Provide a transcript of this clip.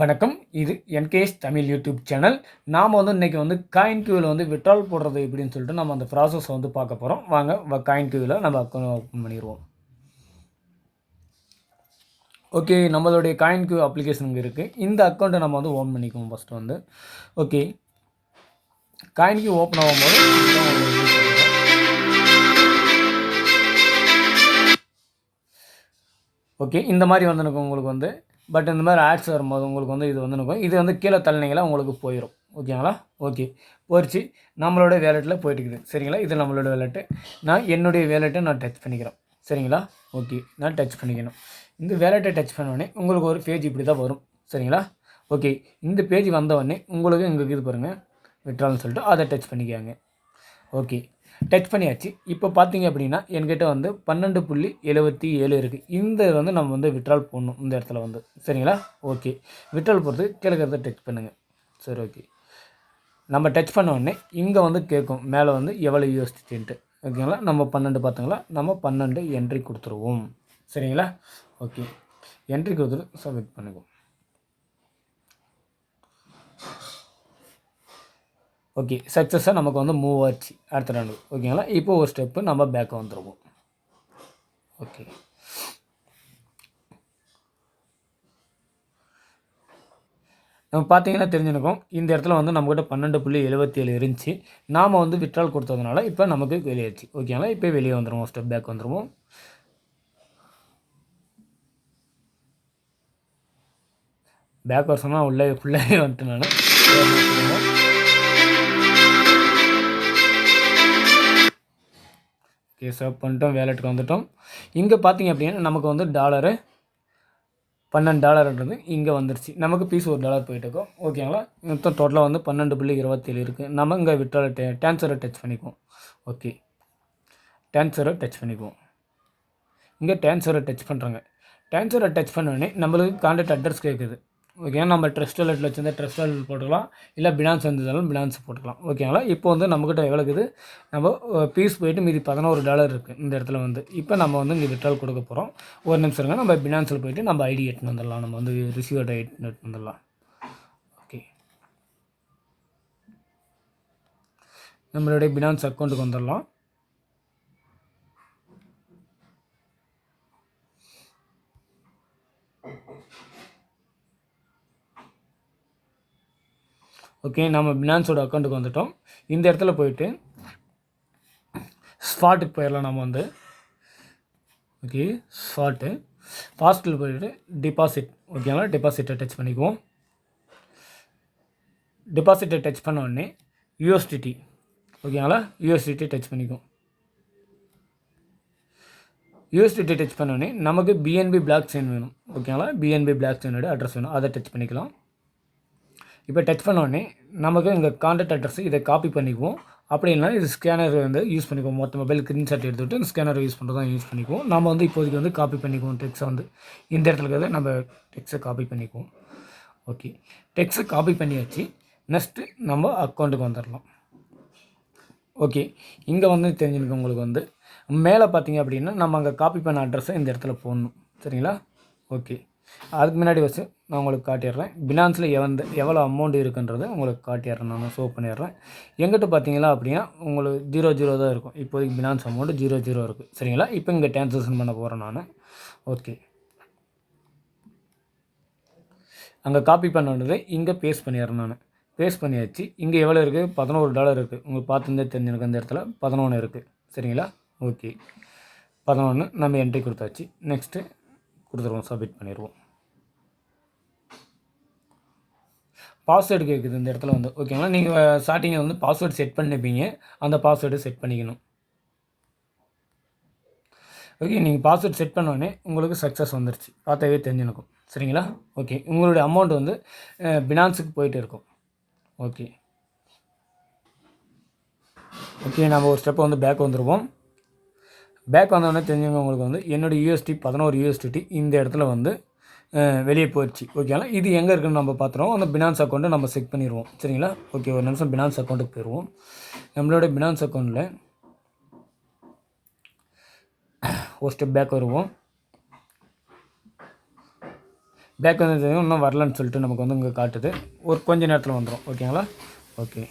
வணக்கம். இது என்கேஎஸ் Tamil YouTube channel. நாம் வந்து இன்றைக்கி வந்து காயின் கியூவில் வந்து விட்ரால் போடுறது எப்படின்னு சொல்லிட்டு நம்ம அந்த ப்ராசஸ் வந்து பார்க்க போகிறோம் வாங்க காயின் கியூவில் நம்ம அக்கௌண்ட் ஓப்பன் பண்ணிடுவோம். ஓகே நம்மளுடைய காயின் கியூ அப்ளிகேஷன் இங்கே இருக்குது இந்த அக்கௌண்ட்டை நம்ம வந்து ஓன் பண்ணிக்குவோம் ஃபஸ்ட்டு வந்து. ஓகே காயின் கியூ ஓப்பன் ஆகும்போது ஓகே இந்த மாதிரி வந்து எனக்கு உங்களுக்கு வந்து பட் இந்த மாதிரி ஆட்ஸ் வரும்போது உங்களுக்கு வந்து இது வந்து இருக்கும் இது வந்து கீழே தள்ளினீங்களா உங்களுக்கு போயிடும் ஓகேங்களா ஓகே போயிடுச்சு நம்மளோட வேலெட்டில் போயிட்டு இருக்குது சரிங்களா? இது நம்மளோட வேலெட்டு நான் என்னுடைய வேலெட்டை நான் டச் பண்ணிக்கிறேன். சரிங்களா? ஓகே நான் டச் பண்ணிக்கணும். இந்த வேலெட்டை டச் பண்ணோடனே உங்களுக்கு ஒரு பேஜ் இப்படி தான் வரும். சரிங்களா? ஓகே இந்த பேஜ் வந்தவொடனே உங்களுக்கு இங்கே இது பாருங்கள் விட்ரால்னு சொல்லிட்டு அதை டச் பண்ணிக்காங்க. ஓகே டச் பண்ணியாச்சு. இப்போ பார்த்தீங்க அப்படின்னா என்கிட்ட வந்து பன்னெண்டு புள்ளி எழுபத்தி ஏழு இருக்குது இந்த வந்து நம்ம வந்து விட்ரால் போடணும் இந்த இடத்துல வந்து. சரிங்களா? ஓகே விட்ரால் போகிறது கிழக்கிறத டச் பண்ணுங்கள் சரி ஓகே நம்ம டச் பண்ண உடனே இங்கே வந்து கேட்கும். மேலே வந்து எவ்வளோ யூஎஸ்டின்ட்டு ஓகேங்களா? நம்ம பன்னெண்டு பார்த்துங்களா? நம்ம பன்னெண்டு என்ட்ரி கொடுத்துருவோம். சரிங்களா? ஓகே என்ட்ரி கொடுத்துட்டு சப்மிட் பண்ணிக்குவோம். ஓகே சக்ஸஸாக நமக்கு வந்து மூவ் ஆச்சு. அடுத்த ரவுண்டு ஓகேங்களா இப்போ ஒரு ஸ்டெப்பு நம்ம பேக் வந்துடுவோம் ஓகே நம்ம பார்த்தீங்கன்னா தெரிஞ்சுருக்கோம் இந்த இடத்துல வந்து நம்மக்கிட்ட பன்னெண்டு புள்ளி எழுபத்தி ஏழு இருந்துச்சு. நாம் வந்து விட்ரால் கொடுத்ததுனால இப்போ நமக்கு வெளியாச்சு ஓகேங்களா இப்போ வெளியே வந்துடுவோம் ஸ்டெப் பேக் வந்துடுவோம் பேக் வருஷம்னா உள்ளே ஃபுல்லாகவே வந்துட்டு நான். ஓகே சேவ் பண்ணிட்டோம் வேலெட்டுக்கு வந்துட்டோம். இங்கே பார்த்தீங்க அப்படின்னா நமக்கு வந்து டாலரு பன்னெண்டு டாலர்ன்றது இங்கே வந்துருச்சு. நமக்கு பீஸ் ஒரு டாலர் போயிட்டுருக்கோம். ஓகேங்களா மொத்தம் டோட்டலாக வந்து பன்னெண்டு புள்ளி இருபத்தேழு இருக்குது நம்ம இங்கே விட்ரால் டே டேன்சரை டச் பண்ணிக்குவோம். ஓகே டேன்சரை டச் பண்ணிக்குவோம். இங்கே டேன்சரை டச் பண்ணுறாங்க டேன்சரை டச் பண்ணோடனே நம்மளுக்கு கான்டாக்ட் அட்ரஸ் கேட்குது ஓகேங்களா நம்ம ட்ரெஸ்ட் வாலெட்டில் வச்சுருந்தா ட்ரெஸ்ட் வாலெட் போட்டுக்கலாம். இல்லை பினான்ஸ் வந்ததாலும் பினான்ஸ் போட்டுக்கலாம். ஓகேங்களா? இப்போ வந்து நம்மக்கிட்ட எவ்வளோ இருக்குது? நம்ம பீஸ் போயிட்டு மீதி பதினோரு டாலர் இருக்குது இந்த இடத்துல வந்து. இப்போ நம்ம வந்து இங்கே விட்ரால் கொடுக்க போகிறோம் ஒரு நிமிஷம் இருங்க. நம்ம பினான்ஸில் போயிட்டு நம்ம ஐடி எட்டுன்னு வந்துடலாம். நம்ம வந்து ரிசீவர் ஐடி எட்டுன்னு வந்துடலாம். ஓகே. நம்மளுடைய பினான்ஸ் அக்கௌண்ட்டுக்கு வந்துடலாம். ஓகே நம்ம பினான்ஸோட அக்கௌண்ட்டுக்கு வந்துட்டோம். இந்த இடத்துல போயிட்டு ஸ்பாட்டுக்கு போயிடலாம் நம்ம வந்து. ஓகே ஸ்பாட்டு ஃபாஸ்ட்டில் போயிட்டு டிபாசிட் ஓகேங்களா டிபாசிட்டை டச் பண்ணிக்குவோம். டிபாசிட்டை டச் பண்ண உடனே யூஎஸ்டிடி ஓகேங்களா யூஎஸ்டிடி டச் பண்ணிக்குவோம். யூஎஸ்டிடி டச் பண்ண உடனே நமக்கு பிஎன்பி பிளாக் செயின் வேணும் ஓகேங்களா பிஎன்பி பிளாக் செயினோட அட்ரஸ் வேணும். அதை டச் பண்ணிக்கலாம். இப்போ டச் பண்ணோடனே நமக்கு இந்த கான்டாக்ட் அட்ரஸ் இதை காப்பி பண்ணிக்குவோம். அப்படி இல்லைனா இது ஸ்கேனர் வந்து யூஸ் பண்ணிக்குவோம். மொத்த மொபைல் ஸ்க்ரீன்ஷாட் எடுத்துகிட்டு இந்த ஸ்கேனர் யூஸ் பண்ணுறது தான் யூஸ் பண்ணிக்குவோம். நம்ம வந்து இப்போதைக்கு வந்து காப்பி பண்ணிக்குவோம் டெக்ஸை வந்து. இந்த இடத்துல இருக்கிறத நம்ம டெக்ஸை காப்பி பண்ணிக்குவோம். ஓகே டெக்ஸை காப்பி பண்ணியாச்சு. நெக்ஸ்ட்டு நம்ம அக்கௌண்ட்டுக்கு வந்துடலாம். ஓகே இங்கே வந்து தெரிஞ்சுருக்கு உங்களுக்கு வந்து. மேலே பார்த்தீங்க அப்படின்னா நம்ம அங்கே காப்பி பண்ண அட்ரஸை இந்த இடத்துல போடணும். சரிங்களா? ஓகே அதுக்கு முன்னாடி வச்சு நான் உங்களுக்கு காட்டிடுறேன். பினான்ஸில் எவந்த எவ்வளோ அமௌண்ட் இருக்குன்றதை உங்களுக்கு காட்டிடுறேன். நான் ஷோ பண்ணிடுறேன். எங்கிட்ட பார்த்தீங்களா அப்படின்னா உங்களுக்கு ஜீரோ ஜீரோ தான் இருக்கும். இப்போதைக்கு பினான்ஸ் அமௌண்ட் ஜீரோ ஜீரோ இருக்குது சரிங்களா? இப்போ இங்கே டிரான்சாக்ஷன் பண்ண போகிறேன் நான். ஓகே அங்கே காப்பி பண்ணது இங்கே பேஸ்ட் பண்ணிடுறேன் நான். பேஸ்ட் பண்ணியாச்சு. இங்கே எவ்வளோ இருக்குது பதினோரு டாலர் இருக்குது உங்களுக்கு பார்த்துருந்தே தெரிஞ்சிருக்கு அந்த இடத்துல பதினொன்று இருக்குது சரிங்களா? ஓகே பதினொன்று நம்ம என்ட்ரி கொடுத்தாச்சு. நெக்ஸ்ட்டு கொடுத்துருவோம். சப்மிட் பண்ணிடுவோம். பாஸ்வேர்டு கேட்குது இந்த இடத்துல வந்து. ஓகேங்களா நீங்கள் ஸ்டார்டிங்கில் வந்து பாஸ்வேர்டு செட் பண்ணிப்பீங்க அந்த பாஸ்வேர்டு செட் பண்ணிக்கணும். ஓகே நீங்கள் பாஸ்வேர்ட் செட் பண்ணோடனே உங்களுக்கு சக்ஸஸ் வந்துருச்சு. பார்த்தாவே தெரிஞ்சுனுக்கும் சரிங்களா? ஓகே உங்களுடைய அமௌண்ட் வந்து பினான்ஸுக்கு போயிட்டு இருக்கும். ஓகே ஓகே நம்ம ஒரு ஸ்டெப்பை வந்து பேக் வந்துடுவோம் பேக் வந்தோடனே தெரிஞ்சவங்க உங்களுக்கு வந்து என்னோடய யூஎஸ்டி பதினோரு யூஎஸ்டிடி இந்த இடத்துல வந்து வெளியே போயிடுச்சு ஓகேங்களா இது எங்கே இருக்குன்னு நம்ம பார்த்துருவோம் அந்த பினான்ஸ் அக்கௌண்ட்டை நம்ம செக் பண்ணிடுவோம் சரிங்களா? ஓகே ஒரு நிமிஷம் பினான்ஸ் அக்கௌண்ட்டுக்கு போயிடுவோம் நம்மளோட பினான்ஸ் அக்கௌண்ட்டில் ஒரு ஸ்டெப் பேக் வருவோம். பேக் வந்து இன்னும் வரலன்னு சொல்லிட்டு நமக்கு வந்து இங்கே காட்டுது. ஒரு கொஞ்சம் நேரத்தில் வந்துடும் ஓகேங்களா ஓகே